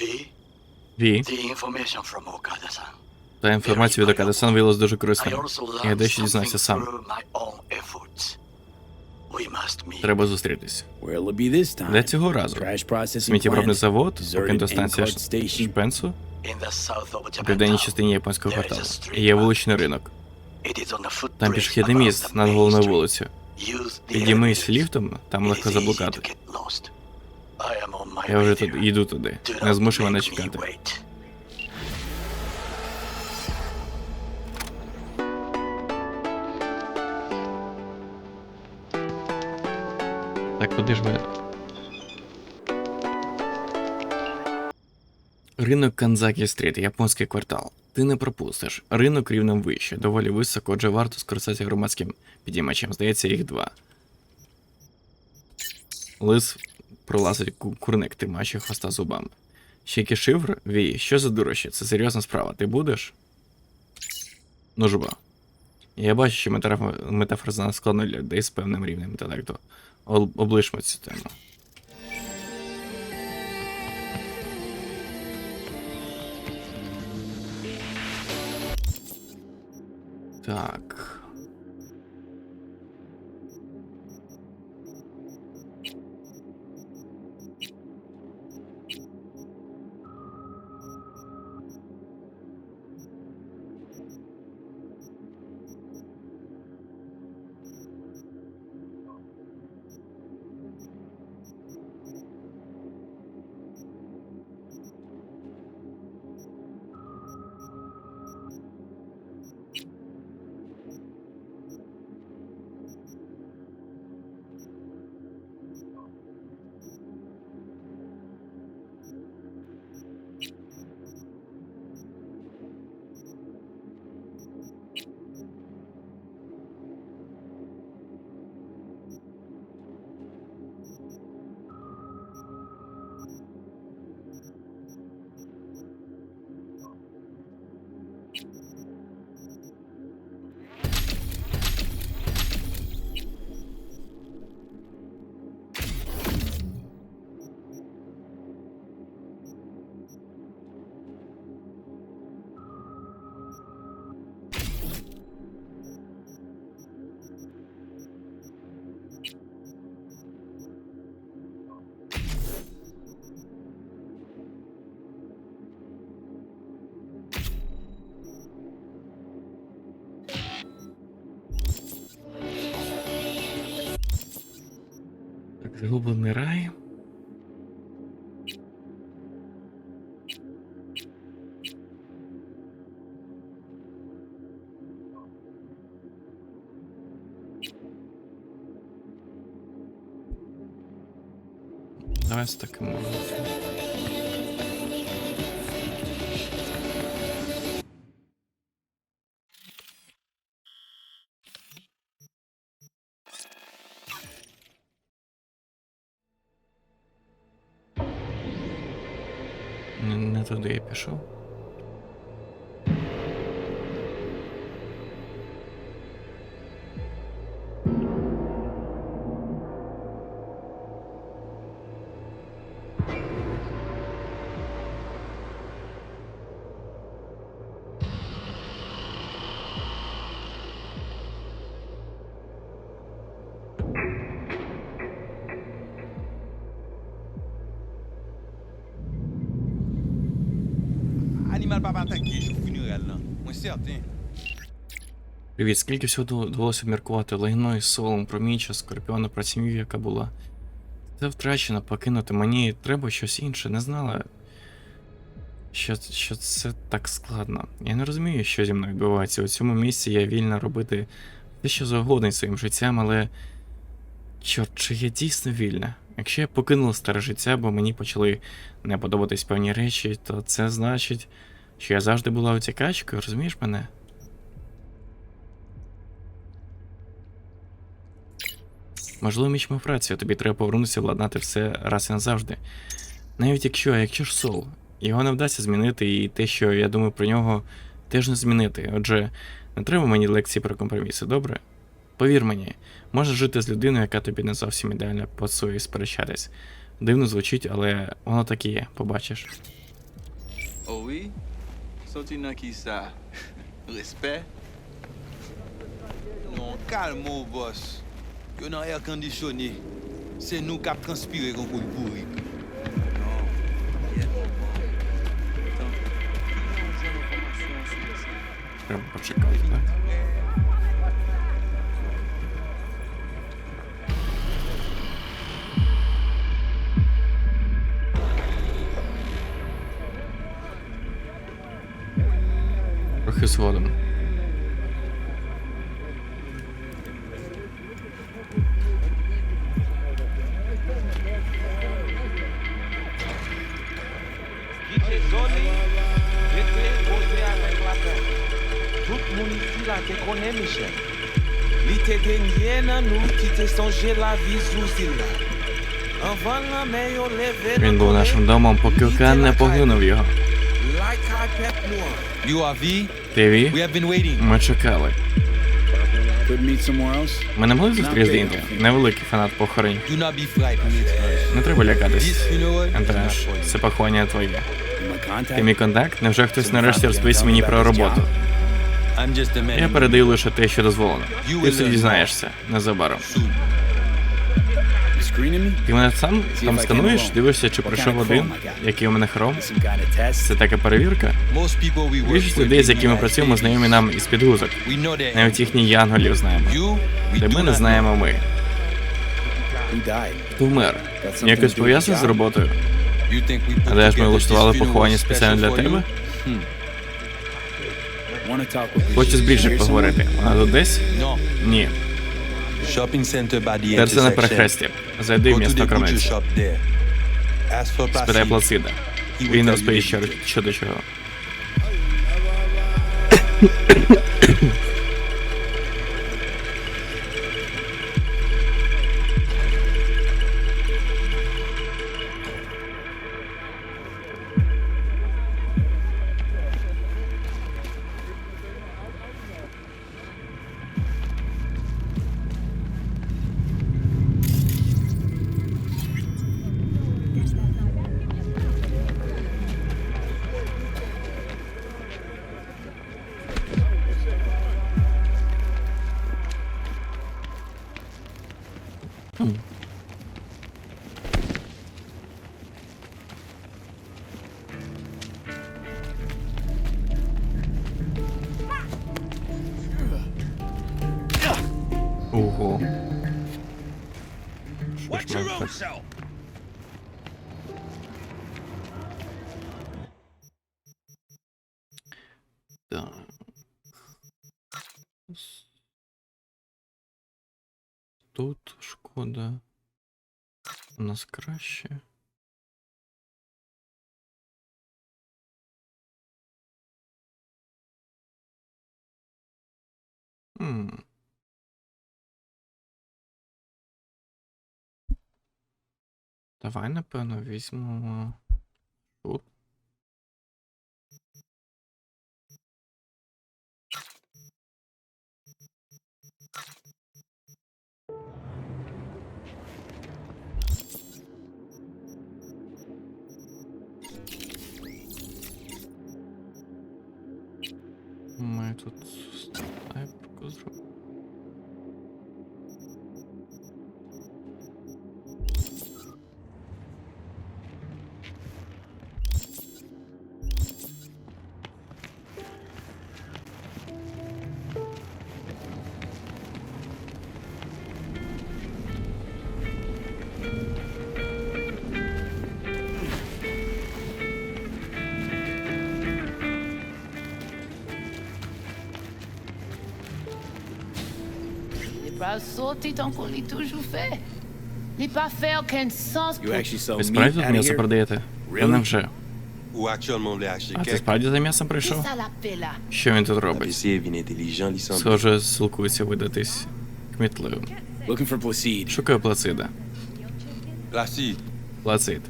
V, Ві, the information from Okada-san. та інформація від Окада-сан виявилась дуже корисною. Я дещо дізнався сам. Треба зустрітись. Be this time? Де цього разу? Plant. завод, покинута станція Шпенсу, In the south of у південній частині японського кварталу. Є вуличний ринок. It is on the Там пішохідний міст над головною вулицею. Підіймись ліфтом, там легко заблукати. Я вже тут йду туди. Не not змушуй мене чекати. Так, куди ж ви? Ринок Канзакі Стріт, японський квартал. Ти не пропустиш. Ринок рівнем вище, доволі високо, отже варто скористатися громадським підіймачем. Здається, їх два. Лис пролазить ку- курник, тримаючи хвоста зубами. Ще який шифр? Вій, що за дурощі? Це серйозна справа. Ти будеш? Ну жба. Я бачу, що метафора, занадто складна для людей з певним рівнем інтелекту. Облишмо цю тему. Так. Загублений рай. Давай з туди Animal pas attaqué, je funéral là. Moi certain. Привіт, скільки всього довелося обміркувати лайно із солом, проміча, скорпіона про сім'ю, яка була. Це втрачено, покинути. Мені треба щось інше, не знала, що, що це так складно. Я не розумію, що зі мною відбувається. У цьому місці я вільна робити те, що завгодно своїм життям, але. Чорт, чи я дійсно вільна? Якщо я покинула старе життя, бо мені почали не подобатись певні речі, то це значить, що я завжди була утікачкою, розумієш мене? Можливо, міч мав рацію, тобі треба повернутися владнати все раз і назавжди. Навіть якщо, а якщо ж Сол, його не вдасться змінити, і те, що я думаю про нього, теж не змінити. Отже, не треба мені лекції про компроміси, добре? Повір мені, можеш жити з людиною, яка тобі не зовсім ідеально пасує і сперечатись. Дивно звучить, але воно так і є, побачиш. Sorti dans qui ça Respect. Non, calme au boss. Il y a un air conditionné. C'est nous qui avons transpiré pour le pourri. Non. Il y a un peu de temps. Je vais me checker. konen Michel. Li te genye nan nou ki te sonje la vi zousil la. Anvan la men yo leve Він був нашим домом, поки океан не поглинув його. Waiting. ми чекали. Ми не могли зустріти Інді. Невеликий фанат похорон. Do not be frightened. Не треба лякатись. You. це поховання твоє. Ти мій контакт? Невже хтось нарешті розповість мені про роботу? Я передаю лише те, що дозволено. Ти все дізнаєшся незабаром. Ти мене сам там скануєш, дивишся, чи пройшов один, який у мене хром. Це така перевірка. Більшість людей, з якими працюємо, знайомі нам із підгузок. Навіть їхніх янголів знаємо. Ми не знаємо ми. Хто вмер? Якось пов'язано з роботою? put Але ж ми влаштували поховання спеціально для тебе. Wanna Хочу з Бріджит поговорити. Вона тут десь? Ні. Shopping center by the Терце на перехресті. Зайди в місто for Спитай Плацида. Він розповість, що до чого. Ого. Що ж ми так? Так. Тут шкода. У нас краще. М. Давай, напевно, візьмемо тут. Ми тут снайперку зробимо. Pas sauté tant qu'on l'a toujours fait. Les pas fait aucun sens pour... Ви справді тут м'ясо продаєте? Та невже? А ти справді за м'ясом прийшов? Що він тут Ah, робить? Схоже, силкується видатись кмітливим. Looking for Placide. Шукаю плацида. Плацид.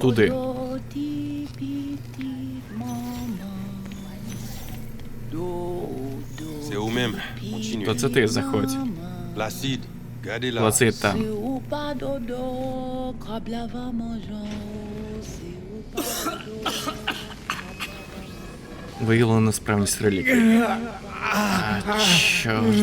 Туди. То це ти заходь. Placide. Gardez là. Плацит там. C'est ou pas dodo, crabe lava mangeant. C'est ou pas dodo. Виявлено несправність реліквії. А, чорт.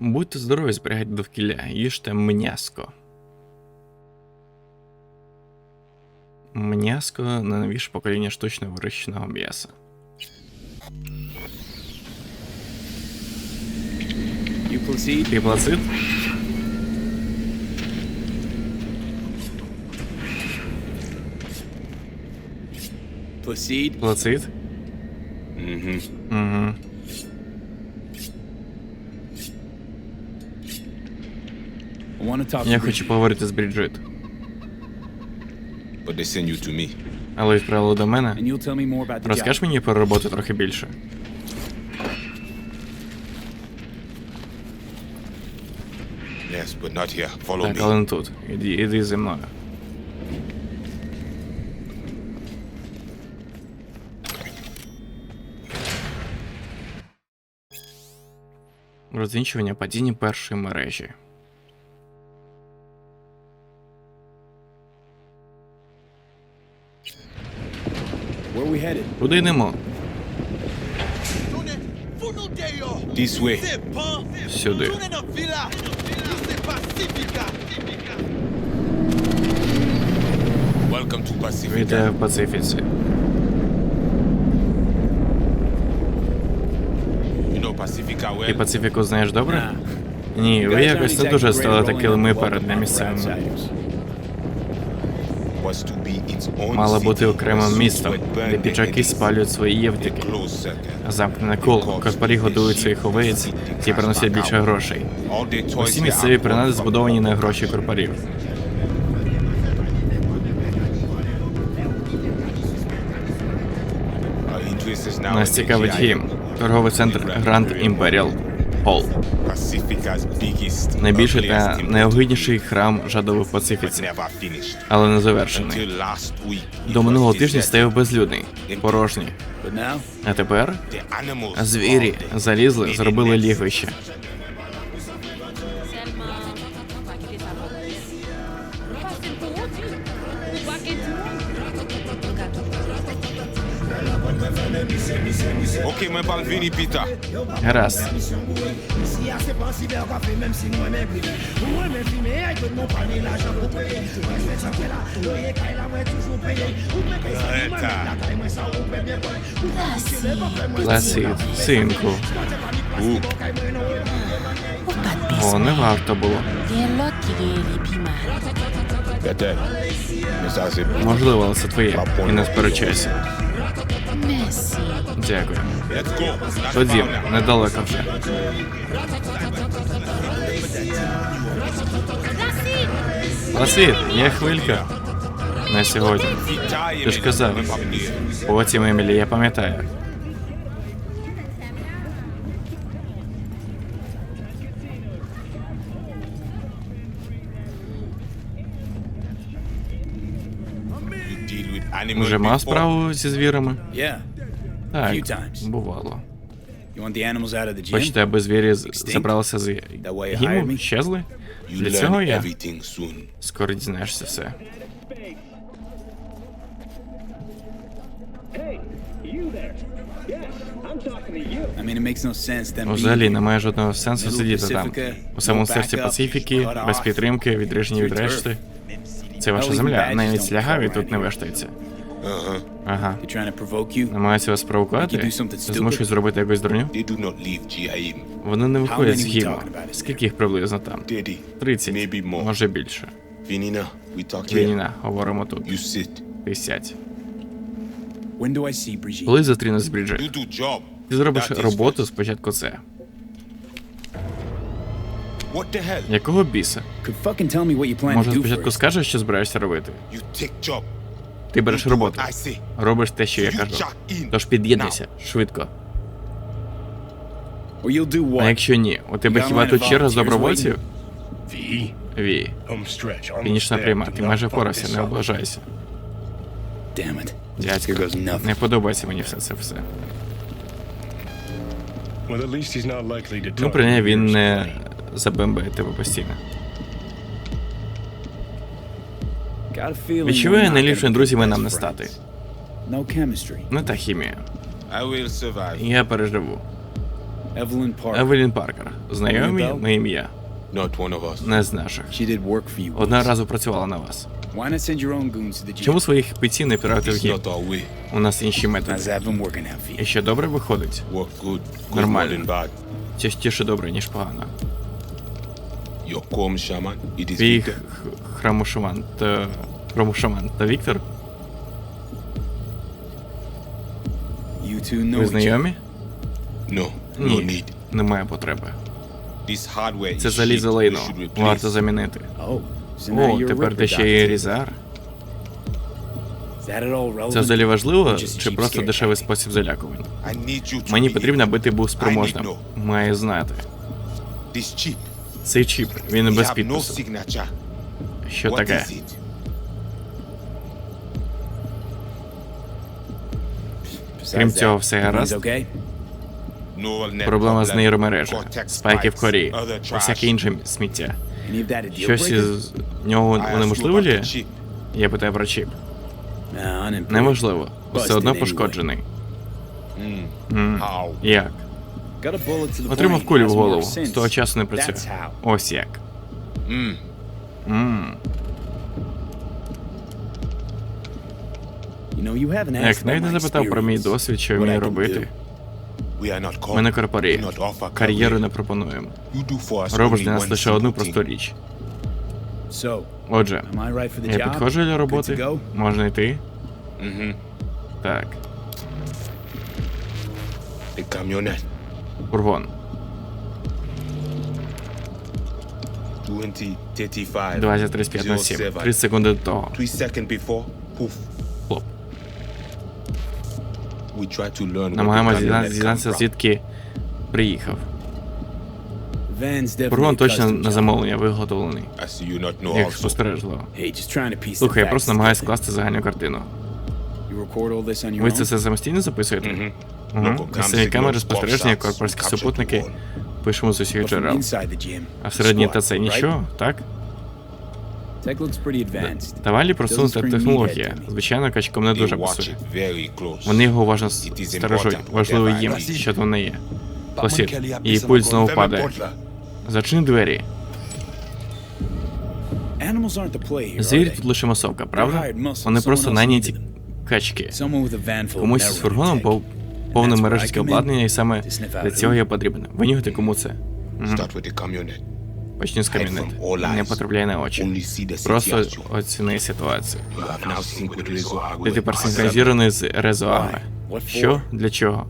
Будьте здорові, зберігайте довкілля, їжте м'яско. М'яско найновіше покоління штучно вирощеного м'яса. You proceed. Триплацит? Proceed. Плацит? Mhm. Угу. Я хочу поговорити з Бріджит. Але відправили до мене. Розкажеш мені про роботу трохи більше? Yes, but not here. Follow Так, але не тут. Іди, іди зі мною. Розвінчування падіння першої мережі. Куди йдемо? This way. Сюди. Welcome to Pacific. Вітаю в Пацифіці. You know Pacifica Ти? Пацифіку знаєш добре? Ні, ви якось не дуже стали the перед welcome Мало бути окремим містом, де піджаки спалюють свої євтики. Замкнене коло, Каспарі годують своїх овець, ті приносять більше грошей. Усі місцеві принади збудовані на гроші now Нас цікавить гім. Торговий центр Grand Imperial Hall. Найбільший та найогидніший храм жадовий в Пацифіці, але не завершений. До минулого тижня стояв безлюдний, порожній. А тепер звірі залізли, зробили лігвище. Ok, mwen pal vini pita. Гаразд. Пласід, синку. О, не варто було. Можливо, але це твоє. І не сперечайся. Дякую. Тоді, недалеко вже. Василь, є хвилька. На сьогодні. Ти ж казав. Потім, Емілі, я пам'ятаю. Вже мав справу зі звірами? Так, бувало. Бачите, аби звірі забралися з гіму, щезли? Для цього я скоро дізнаєшся все. Взагалі немає жодного сенсу сидіти там. У самому серці Пацифіки, без підтримки, відрежені від решти. Це ваша земля, навіть слягаві тут не вештаються. Ага. They're trying to provoke you. Намагаються вас провокувати, змушують зробити якусь дурню. They do not leave GIM. Вони не виходять з about? Скільки їх приблизно там? 30. 30, Maybe more. може більше. Vinina, we talk here. Вініна, говоримо тут. You sit. Ти сядь. When do I see Brigitte? Коли зустрінусь з Бріджит? You do job. Ти зробиш That роботу спочатку це. What the hell? Якого біса? Could fucking tell me what you plan Може спочатку скажеш, що збираєшся робити? Ти береш роботу. Робиш те, що я кажу. Тож під'єднуйся, швидко. А якщо ні, у тебе хіба тут черга з добровольців? Ві. Фінішна пряма, ти майже впорався, не облажайся. Дядько, не подобається мені все це все. Ну, принаймні він не забембає тебе постійно. Відчуваю, найліпшими друзями нам не стати. Не та хімія. Я переживу. Evelyn Parker. Евелін Паркер. Знайомі ми ім'я. Не з наших. Once. разу працювала на вас. Чому своїх піців не пірати в way. У нас інші методи. І що добре виходить? Нормально. Частіше добре, ніж погано. Your comb shaman, it is Твій Victor. х- храмушаман та хромушаман та Віктор. You two know Ви each other. знайомі? No, no Ні. need. Немає потреби. This hardware Це is залізо лайно. Should replace. Варто замінити. Oh, so now О, you're a тепер Ripper ти ще є Doctor. Різар. Is that at all relevant? Це взагалі важливо, чи просто дешевий спосіб залякування? I need you to Мені be потрібно, аби ти був спроможним. Має знати. This chip. Цей чіп, він без підпису. Що таке? Крім цього, все гаразд? Проблема з нейромережею, спайки в корі, trash. інше сміття. Щось із нього унеможливлює? Я питаю про чіп. Неможливо. Все одно пошкоджений. Mm. Як? Отримав кулю в голову. З того часу не працює. Ось як. Mm. Мм. You know, you haven't asked Як about навіть не my запитав про мій досвід, що вмію робити. We are not Ми не корпорі. Кар'єру не пропонуємо. You do for us Робиш для нас лише одну просту річ. So, Отже, am I right for the я job? підходжу для роботи. Можна йти? Mhm. Так. Camionette. Фургон. 20, 35, 20-35 на 7. 07. 30 секунди до того. Хлоп. Намагаємося дізнатися, звідки приїхав. Фургон точно на замовлення виготовлений. Як спостережливо. Слухай, я просто намагаюся скласти загальну картину. Ви це все самостійно записуєте? Mhm. Угу. Місцеві камери спостереження, корпорські супутники. Пишемо з усіх джерел. А всередині та це нічого, так? Давалі просунута технологія. Звичайно, качком не дуже пасує. Вони його уважно стережуть. Важливо їм, що то не є. Kelly її пульс знову падає. Зачини двері. Animals aren't the play here, are Звір they? тут лише масовка, правда? Вони просто needed качки. Комусь з narrow фургоном повне мережське обладнання, і саме для цього я потрібен. Винюхати кому це. Почни з all Не потрапляй на очі. Просто оціни ситуацію. Ти тепер синхронізований з Резо Агве. Що? Для чого?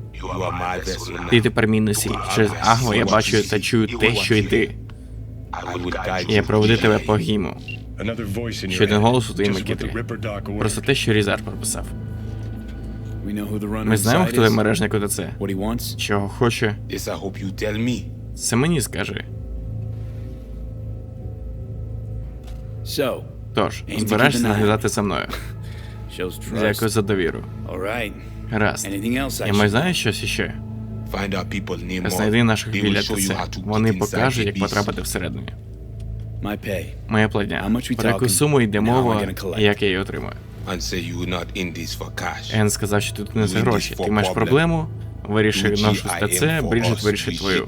Ти тепер мій носій. Через Агве я бачу та чую те, що й ти. Я проведу тебе по гіму. Ще один голос у твоїй. Микитрі. Просто те, що Різар прописав. Ми знаємо, хто є is, мережник ОТЦ. what. Чого хоче, This I hope you tell me. це мені скажи. Тож, збираєшся наглядати за мною. Дякую за довіру. Гаразд. Anything else I Я маю знаєш щось іще? Find our people name Знайди наших біля show ТЦ. Вони покажуть, як потрапити pay. Моя платня. How Про яку суму йде мова, і як я її отримаю. And say you are not in this for cash. Ен сказав, що тут не за гроші. Ти маєш проблему, виріши нашу ТЦ, Бріджит вирішить твою.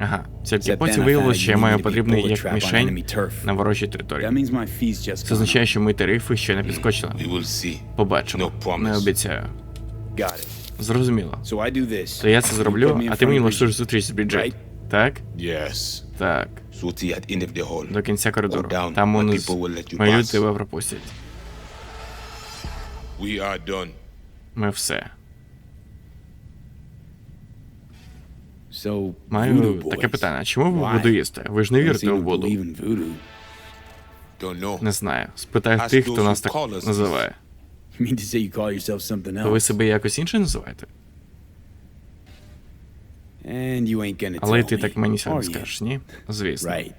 Ага. Except потім then виявилось, що я маю потрібний як мішень на ворожій території. Це означає, що мої тарифи ще не підскочили. Побачимо. Не обіцяю. Зрозуміло. То я це зроблю, а ти мені влаштуєш зустріч з Бріджит. Так? Yes. Так. At end of the hall. До кінця коридору. Down, Там where вони people will let you мою pass. тебе пропустять. We are done. Ми все. So, Маю таке питання. Чому ви будуїсте? Ви ж не вірите у воду. Не знаю. Спитаю тих, хто нас так називає. То ви себе якось інше називаєте? Але ти так мені сьогодні скажеш, ні? Звісно. Right.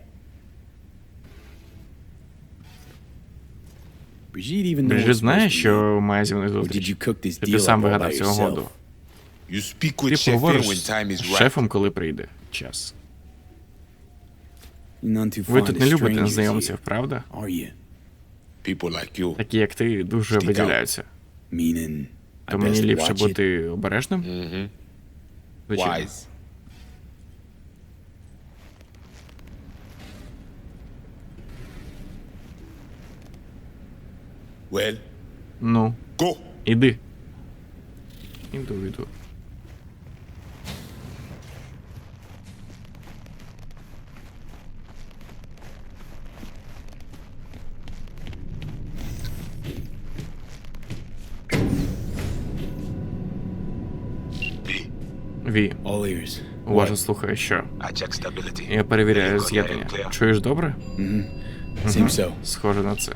Бріджит знає, що має зі мною зустріч. Ти сам вигадав цю угоду? Ти поговориш з шефом, коли прийде час. Ви тут не любите незнайомців, правда? Такі, як ти, дуже виділяються. То мені ліпше бути обережним? Звичайно. Well, Ну, go. іди. Іду, іду. B. Ві, All ears. уважно слухай, що. I check stability. Я перевіряю Vehicle hearing з'єднання. clear. Чуєш добре? Seems so. Схоже на це.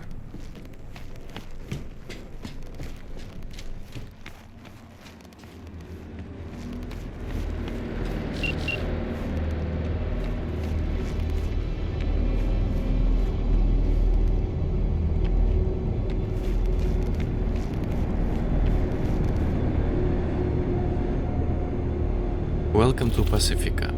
Welcome to Pacifica.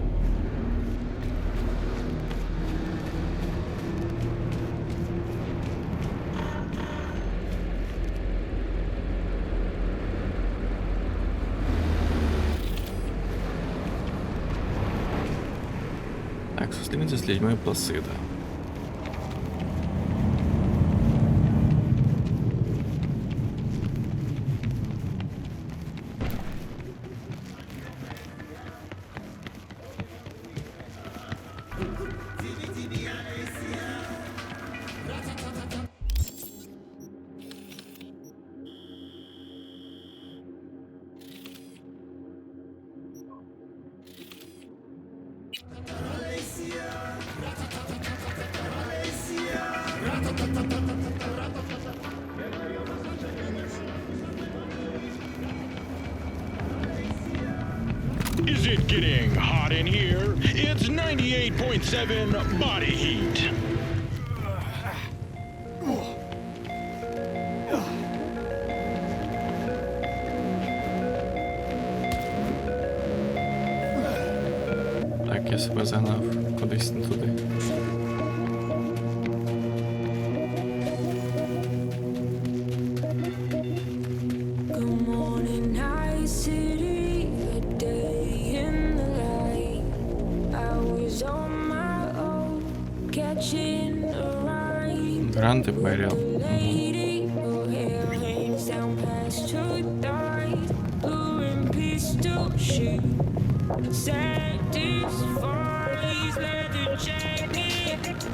Так, зустрінеться з людьми Пласида. Is it getting hot in here? It's 98.7 body heat.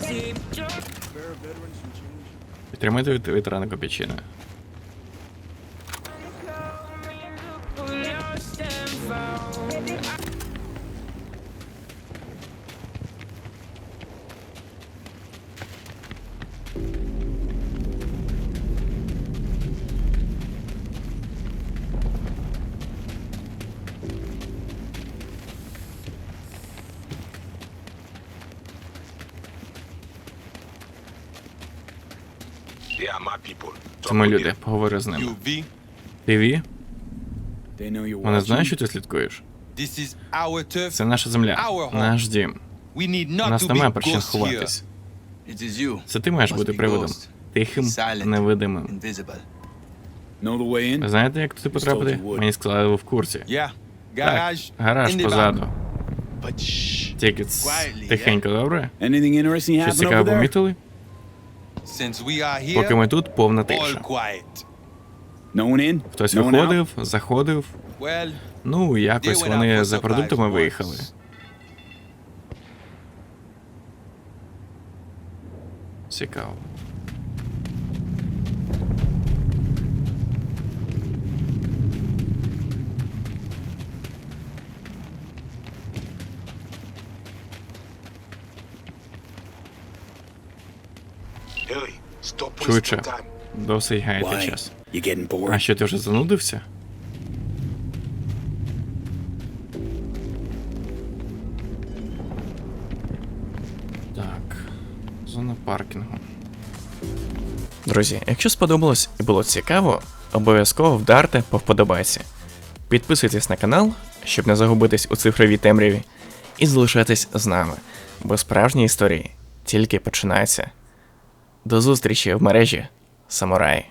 Zipped up. Підтримайте від ветерана Копічина. Це ми люди, поговори з ними. You, Ти Ві? Вони знають, що ти слідкуєш? this is our turf. Це наша земля, наш дім. У нас немає be причин ghosts ховатись. It is you. Це ти маєш бути приводом. Тихим, невидимим. Знаєте, як туди потрапити? Мені сказали, ви в курсі. Так, гараж позаду. Тільки тихенько, добре? Щось цікаве помітили? Since we are Поки ми тут, повна тиша. Хтось виходив, заходив. Ну, якось вони за продуктами виїхали. Цікаво. Time. Досить гаяти час. А що ти вже занудився? Так. Зона паркінгу. Друзі, якщо сподобалось і було цікаво, обов'язково вдарте по вподобайці. Підписуйтесь на канал, щоб не загубитись у цифровій темряві, і залишайтесь з нами, бо справжні історії тільки починаються. До зустрічі в мережі, самураї!